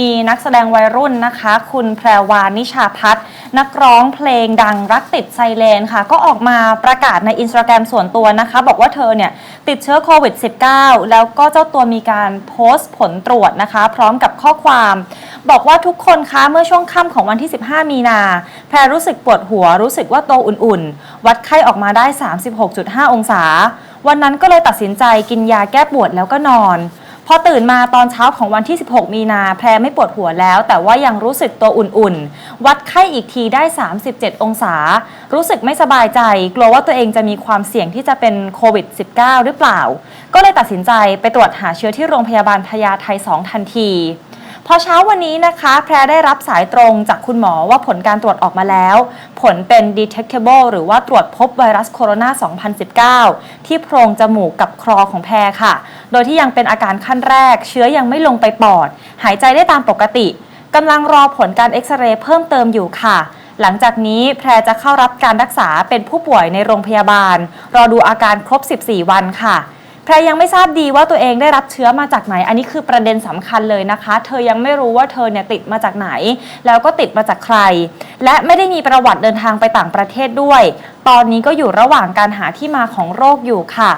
มีนักแสดงวัยรุ่นนะคะ คุณแพรวานิชาพัฒน์นักร้องเพลงดังรักติดไซเลนค่ะ ก็ออกมาประกาศในอินสตาแกรมส่วนตัวนะคะ บอกว่าเธอเนี่ย ติดเชื้อโควิด -19 แล้วก็เจ้าตัวมีการโพสต์ผลตรวจนะคะ พร้อมกับข้อความ บอกว่าทุกคนคะเมื่อช่วงค่ำของวันที่ 15 มีนา แพรรู้สึกปวดหัวรู้สึกว่าโตวอุ่นๆ วัดไข้ออกมาได้ 36.5 องศา วันนั้นก็เลยตัดสินใจกินยาแก้ปวดแล้วก็นอน อตื่นมาตอนเช้าของวันที่ 16 มีนาแพรไม่ปวดหัวแล้ว แต่ว่ายังรู้สึกตัวอุ่นๆ วัดไข้อีกทีได้ 37 องศา รู้สึกไม่สบายใจ กลัวว่าตัวเองจะมีความเสี่ยงที่จะเป็นโควิด -19 หรือเปล่า ก็เลยตัดสินใจไปตรวจหาเชื้อที่โรงพยาบาลพญาไท2ทันที พอเช้าวันนี้นะคะ แพรได้รับสายตรงจากคุณหมอว่าผลการตรวจออกมาแล้ว ผลเป็น detectable หรือว่าตรวจพบไวรัสโคโรนา 2019 ที่โพรงจมูกกับคอของแพรค่ะ โดยที่ยังเป็นอาการขั้นแรก เชื้อยังไม่ลงไปปอด หายใจได้ตามปกติกำลังรอผลการเอ็กซเรย์เพิ่มเติมอยู่ค่ะหลังจากนี้แพรจะเข้ารับการรักษาเป็นผู้ป่วยในโรงพยาบาล รอดูอาการครบ 14 วันค่ะ แพรยังไม่ทราบดีว่าตัวเองได้รับเชื้อมาจากไหน อันนี้คือประเด็นสำคัญเลยนะคะ เธอยังไม่รู้ว่าเธอเนี่ยติดมาจากไหน แล้วก็ติดมาจากใคร และไม่ได้มีประวัติเดินทางไปต่างประเทศด้วย ตอนนี้ก็อยู่ระหว่างการหาที่มาของโรคอยู่ค่ะ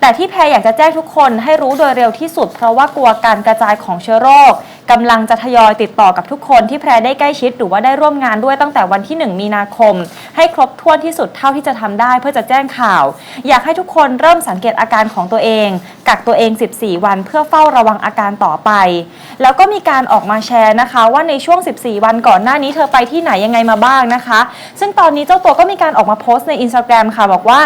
แต่ที่แพรอยากจะแจ้งทุกคนให้รู้โดยเร็วที่สุด เพราะว่ากลัวการกระจายของเชื้อโรคกำลังจะทยอยติดต่อกับทุกคนที่แพรได้ใกล้ชิดหรือว่าได้ร่วมงานด้วยตั้งแต่วันที่ 1 มีนาคม ให้ครบถ้วนที่สุดเท่าที่จะทำได้เพื่อจะแจ้งข่าว อยากให้ทุกคนเริ่มสังเกตอาการของตัวเอง กักตัวเอง 14 วันเพื่อเฝ้าระวังอาการต่อไป แล้วก็มีการออกมาแชร์นะคะ ว่าในช่วง 14 วันก่อนหน้านี้เธอไปที่ไหนยังไงมาบ้างนะคะ ซึ่งตอนนี้เจ้าตัวก็มีการออกมาโพสต์ในอินสตาแกรมค่ะบอกว่า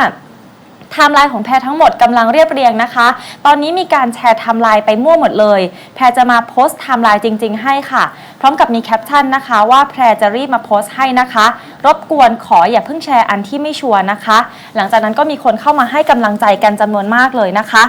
ไทม์ไลน์ของแพรทั้งหมดกำลังเรียบเรียงนะคะ ตอนนี้มีการแชร์ไทม์ไลน์ไปมั่วหมดเลย แพรจะมาโพสต์ไทม์ไลน์จริง ๆ ให้ค่ะ พร้อมกับมีแคปชั่นนะคะว่าแพรจะรีบมาโพสต์ให้นะคะ รบกวนขออย่าเพิ่งแชร์อันที่ไม่ชัวร์นะคะ หลังจากนั้นก็มีคนเข้ามาให้กำลังใจกันจำนวนมากเลยนะคะ